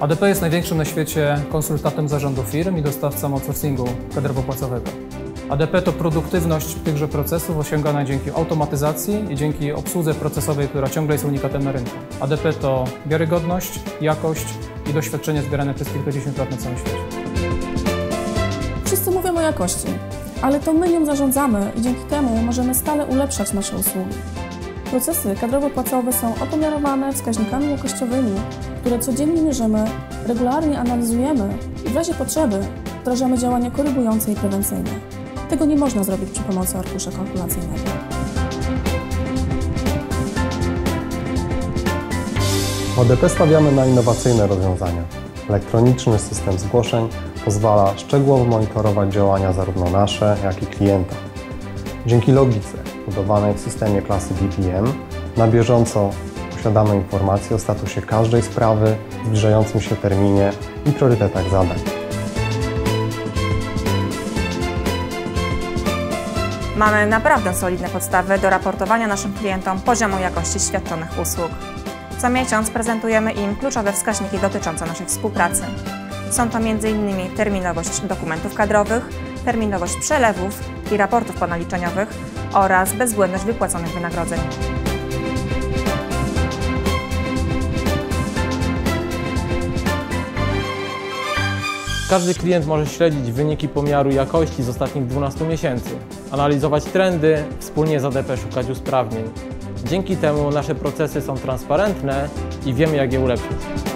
ADP jest największym na świecie konsultantem zarządu firm i dostawcą outsourcingu kadrowo-płacowego. ADP to produktywność tychże procesów osiągana dzięki automatyzacji i dzięki obsłudze procesowej, która ciągle jest unikatem na rynku. ADP to wiarygodność, jakość i doświadczenie zbierane przez kilkadziesiąt lat na całym świecie. Wszyscy mówią o jakości, ale to my nią zarządzamy i dzięki temu możemy stale ulepszać nasze usługi. Procesy kadrowo-płacowe są opomiarowane wskaźnikami jakościowymi, które codziennie mierzymy, regularnie analizujemy i w razie potrzeby wdrażamy działania korygujące i prewencyjne. Tego nie można zrobić przy pomocy arkusza kalkulacyjnego. W ADP stawiamy na innowacyjne rozwiązania. Elektroniczny system zgłoszeń pozwala szczegółowo monitorować działania zarówno nasze, jak i klienta. Dzięki logice budowanej w systemie klasy BPM na bieżąco posiadamy informacje o statusie każdej sprawy, zbliżającym się terminie i priorytetach zadań. Mamy naprawdę solidne podstawy do raportowania naszym klientom poziomu jakości świadczonych usług. Co miesiąc prezentujemy im kluczowe wskaźniki dotyczące naszej współpracy. Są to m.in. terminowość dokumentów kadrowych, terminowość przelewów i raportów ponaliczeniowych oraz bezbłędność wypłaconych wynagrodzeń. Każdy klient może śledzić wyniki pomiaru jakości z ostatnich 12 miesięcy, analizować trendy, wspólnie z ADP szukać usprawnień. Dzięki temu nasze procesy są transparentne i wiemy jak je ulepszyć.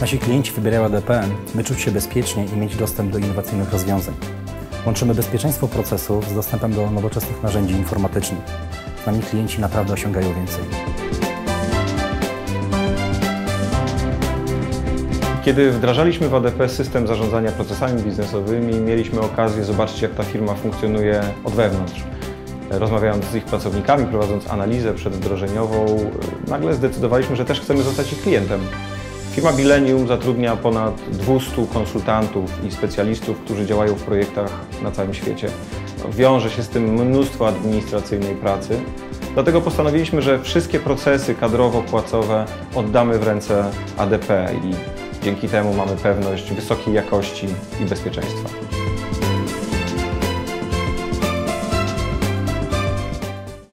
Nasi klienci wybierają ADP, by czuć się bezpiecznie i mieć dostęp do innowacyjnych rozwiązań. Łączymy bezpieczeństwo procesów z dostępem do nowoczesnych narzędzi informatycznych. Z nami klienci naprawdę osiągają więcej. Kiedy wdrażaliśmy w ADP system zarządzania procesami biznesowymi, mieliśmy okazję zobaczyć, jak ta firma funkcjonuje od wewnątrz. Rozmawiając z ich pracownikami, prowadząc analizę przedwdrożeniową, nagle zdecydowaliśmy, że też chcemy zostać ich klientem. Firma Bilenium zatrudnia ponad 200 konsultantów i specjalistów, którzy działają w projektach na całym świecie. Wiąże się z tym mnóstwo administracyjnej pracy. Dlatego postanowiliśmy, że wszystkie procesy kadrowo-płacowe oddamy w ręce ADP i dzięki temu mamy pewność wysokiej jakości i bezpieczeństwa.